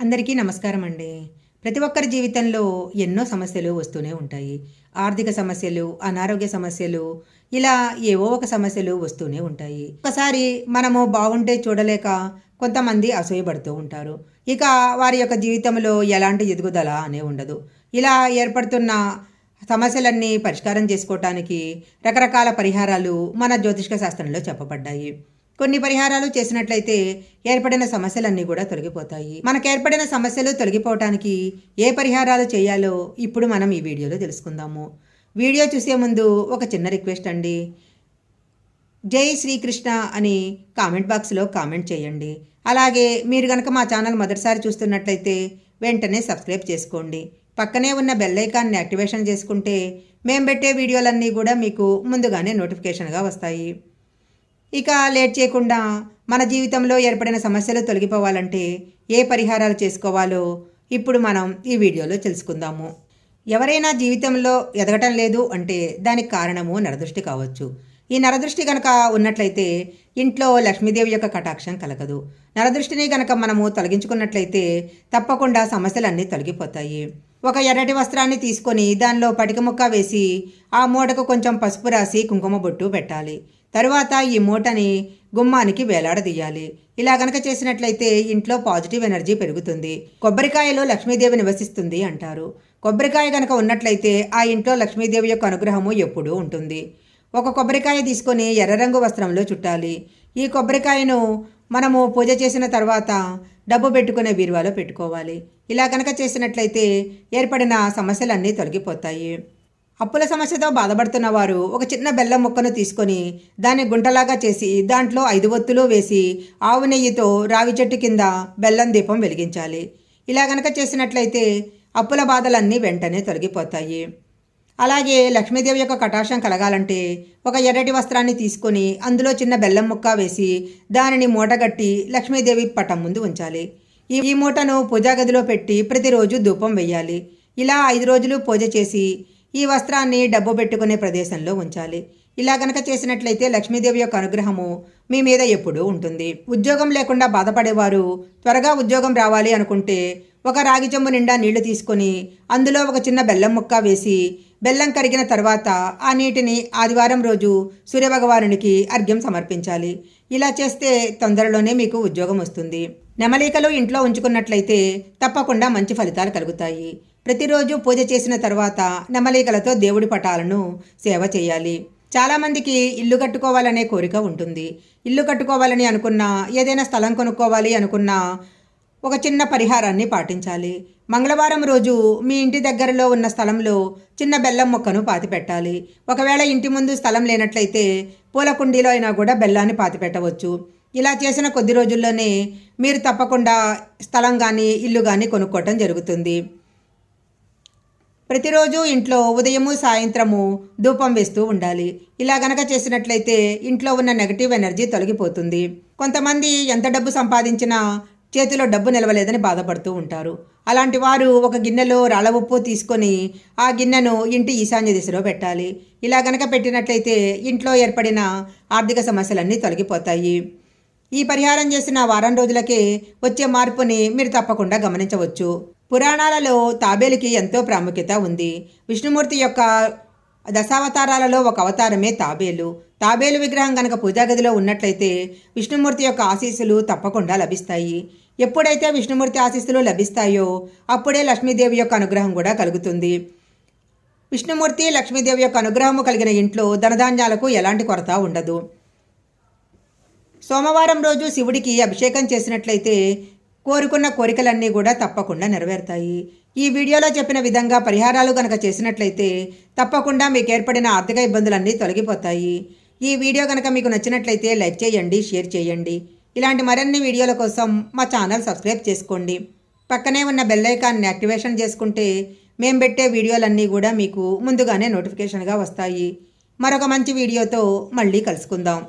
అందరికీ నమస్కారం అండి. ప్రతి ఒక్కరి జీవితంలో ఎన్నో సమస్యలు వస్తూనే ఉంటాయి. ఆర్థిక సమస్యలు అనారోగ్య సమస్యలు ఇలా ఏవో ఒక సమస్యలు వస్తూనే ఉంటాయి. ఒకసారి మనము బాగుంటే చూడలేక కొంతమంది అసూయపడుతూ ఉంటారు. ఇక వారి యొక్క జీవితంలో ఎలాంటి ఎదుగుదల అనే ఉండదు. ఇలా ఏర్పడుతున్న సమస్యలన్నీ పరిష్కారం చేసుకోవటానికి రకరకాల పరిహారాలు మన జ్యోతిష్క శాస్త్రంలో చెప్పబడ్డాయి. కొన్ని పరిహారాలు చేసినట్లయితే ఏర్పడిన సమస్యలన్నీ కూడా తొలగిపోతాయి. మనకు ఏర్పడిన సమస్యలు తొలగిపోవటానికి ఏ పరిహారాలు చేయాలో ఇప్పుడు మనం ఈ వీడియోలో తెలుసుకుందాము. వీడియో చూసే ముందు ఒక చిన్న రిక్వెస్ట్ అండి. జై శ్రీకృష్ణ అని కామెంట్ బాక్స్లో కామెంట్ చేయండి. అలాగే మీరు కనుక మా ఛానల్ మొదటిసారి చూస్తున్నట్లయితే వెంటనే సబ్స్క్రైబ్ చేసుకోండి. పక్కనే ఉన్న బెల్ ఐకాన్ని యాక్టివేషన్ చేసుకుంటే మేము పెట్టే వీడియోలన్నీ కూడా మీకు ముందుగానే నోటిఫికేషన్గా వస్తాయి. ఇక లేట్ చేయకుండా మన జీవితంలో ఏర్పడిన సమస్యలు తొలగిపోవాలంటే ఏ పరిహారాలు చేసుకోవాలో ఇప్పుడు మనం ఈ వీడియోలో తెలుసుకుందాము. ఎవరైనా జీవితంలో ఎదగటం లేదు అంటే దానికి కారణము నరదృష్టి కావచ్చు. ఈ నరదృష్టి కనుక ఉన్నట్లయితే ఇంట్లో లక్ష్మీదేవి యొక్క కటాక్షం కలగదు. నరదృష్టిని కనుక మనము తొలగించుకున్నట్లయితే తప్పకుండా సమస్యలన్నీ తొలగిపోతాయి. ఒక ఎర్రటి వస్త్రాన్ని తీసుకొని దానిలో పటిక ముక్క వేసి ఆ మూటకు కొంచెం పసుపు రాసి కుంకుమ బొట్టు పెట్టాలి. తరువాత ఈ మూటని గుమ్మానికి వేలాడదీయాలి. ఇలా గనక చేసినట్లయితే ఇంట్లో పాజిటివ్ ఎనర్జీ పెరుగుతుంది. కొబ్బరికాయలో లక్ష్మీదేవి నివసిస్తుంది అంటారు. కొబ్బరికాయ గనక ఉన్నట్లయితే ఆ ఇంట్లో లక్ష్మీదేవి యొక్క అనుగ్రహము ఎప్పుడూ ఉంటుంది. ఒక కొబ్బరికాయ తీసుకొని ఎర్ర రంగు వస్త్రంలో చుట్టాలి. ఈ కొబ్బరికాయను మనము పూజ చేసిన తర్వాత డబ్బు పెట్టుకునే బీరువాలో పెట్టుకోవాలి. ఇలా కనుక చేసినట్లయితే ఏర్పడిన సమస్యలన్నీ తొలగిపోతాయి. అప్పుల సమస్యతో బాధపడుతున్న వారు ఒక చిన్న బెల్లం ముక్కను తీసుకొని దాన్ని గుంటలాగా చేసి దాంట్లో ఐదు ఒత్తులు వేసి ఆవు నెయ్యితో రావి చెట్టు కింద బెల్లం దీపం వెలిగించాలి. ఇలా గనక చేసినట్లయితే అప్పుల బాధలన్నీ వెంటనే తొలగిపోతాయి. అలాగే లక్ష్మీదేవి యొక్క కటాక్షం కలగాలంటే ఒక ఎర్రటి వస్త్రాన్ని తీసుకొని అందులో చిన్న బెల్లం ముక్క వేసి దానిని మూటగట్టి లక్ష్మీదేవి పటం ముందు ఉంచాలి. ఈ మూటను పూజా గదిలో పెట్టి ప్రతిరోజు ధూపం వేయాలి ఇలా ఐదు రోజులు పూజ చేసి ఈ వస్త్రాన్ని డబ్బు పెట్టుకునే ప్రదేశంలో ఉంచాలి. ఇలా గనక చేసినట్లయితే లక్ష్మీదేవి యొక్క అనుగ్రహము మీ మీద ఎప్పుడూ ఉంటుంది. ఉద్యోగం లేకుండా బాధపడేవారు త్వరగా ఉద్యోగం రావాలి అనుకుంటే ఒక రాగి చెంబు నిండా నీళ్ళు తీసుకొని అందులో ఒక చిన్న బెల్లం ముక్క వేసి బెల్లం కరిగిన తర్వాత ఆ నీటిని ఆదివారం రోజు సూర్యభగవానునికి అర్ఘ్యం సమర్పించాలి. ఇలా చేస్తే తొందరలోనే మీకు ఉద్యోగం వస్తుంది. నెమలికలు ఇంట్లో ఉంచుకున్నట్లయితే తప్పకుండా మంచి ఫలితాలు కలుగుతాయి. ప్రతిరోజు పూజ చేసిన తర్వాత నెమలికలతో దేవుడి పటాలను సేవ చేయాలి. చాలామందికి ఇల్లు కట్టుకోవాలనే కోరిక ఉంటుంది. ఇల్లు కట్టుకోవాలని అనుకున్నా ఏదైనా స్థలం కొనుక్కోవాలి అనుకున్నా ఒక చిన్న పరిహారాన్ని పాటించాలి. మంగళవారం రోజు మీ ఇంటి దగ్గరలో ఉన్న స్థలంలో చిన్న బెల్లం మొక్కను పాతిపెట్టాలి. ఒకవేళ ఇంటి ముందు స్థలం లేనట్లయితే పూల కుండీలో అయినా కూడా బెల్లాన్ని పాతి పెట్టవచ్చు ఇలా చేసిన కొద్ది రోజుల్లోనే మీరు తప్పకుండా స్థలం కానీ ఇల్లు కానీ కొనుక్కోవటం జరుగుతుంది. ప్రతిరోజు ఇంట్లో ఉదయము సాయంత్రము ధూపం వేస్తూ ఉండాలి. ఇలా గనక చేసినట్లయితే ఇంట్లో ఉన్న నెగటివ్ ఎనర్జీ తొలగిపోతుంది. కొంతమంది ఎంత డబ్బు సంపాదించినా చేతిలో డబ్బు నిలవలేదని బాధపడుతూ ఉంటారు. అలాంటి వారు ఒక గిన్నెలో రాళ్ళ ఉప్పు తీసుకొని ఆ గిన్నెను ఇంటి ఈశాన్య దిశలో పెట్టాలి. ఇలా గనక పెట్టినట్లయితే ఇంట్లో ఏర్పడిన ఆర్థిక సమస్యలన్నీ తొలగిపోతాయి. ఈ పరిహారం చేసిన వారం రోజులకే వచ్చే మార్పుని మీరు తప్పకుండా గమనించవచ్చు. పురాణాలలో తాబేలుకి ఎంతో ప్రాముఖ్యత ఉంది. విష్ణుమూర్తి యొక్క దశావతారాలలో ఒక అవతారమే తాబేలు. తాబేలు విగ్రహం కనుక పూజాగదిలో ఉన్నట్లయితే విష్ణుమూర్తి యొక్క ఆశీస్సులు తప్పకుండా లభిస్తాయి. ఎప్పుడైతే విష్ణుమూర్తి ఆశీస్సులు లభిస్తాయో అప్పుడే లక్ష్మీదేవి యొక్క అనుగ్రహం కూడా కలుగుతుంది. విష్ణుమూర్తి లక్ష్మీదేవి యొక్క అనుగ్రహము కలిగిన ఇంట్లో ధనధాన్యాలకు ఎలాంటి కొరత ఉండదు. సోమవారం రోజు శివుడికి అభిషేకం చేసినట్లయితే కోరుకున్న కోరికలన్నీ కూడా తప్పకుండా నెరవేరుతాయి. ఈ వీడియోలో చెప్పిన విధంగా పరిహారాలు కనుక చేసినట్లయితే తప్పకుండా మీకు ఏర్పడిన ఆర్థిక ఇబ్బందులన్నీ తొలగిపోతాయి. ఈ వీడియో కనుక మీకు నచ్చినట్లయితే లైక్ చేయండి షేర్ చేయండి. ఇలాంటి మరిన్ని వీడియోల కోసం మా ఛానల్ సబ్స్క్రైబ్ చేసుకోండి. పక్కనే ఉన్న బెల్లైకాన్ని యాక్టివేషన్ చేసుకుంటే మేము పెట్టే వీడియోలన్నీ కూడా మీకు ముందుగానే నోటిఫికేషన్గా వస్తాయి. మరొక మంచి వీడియోతో మళ్ళీ కలుసుకుందాం.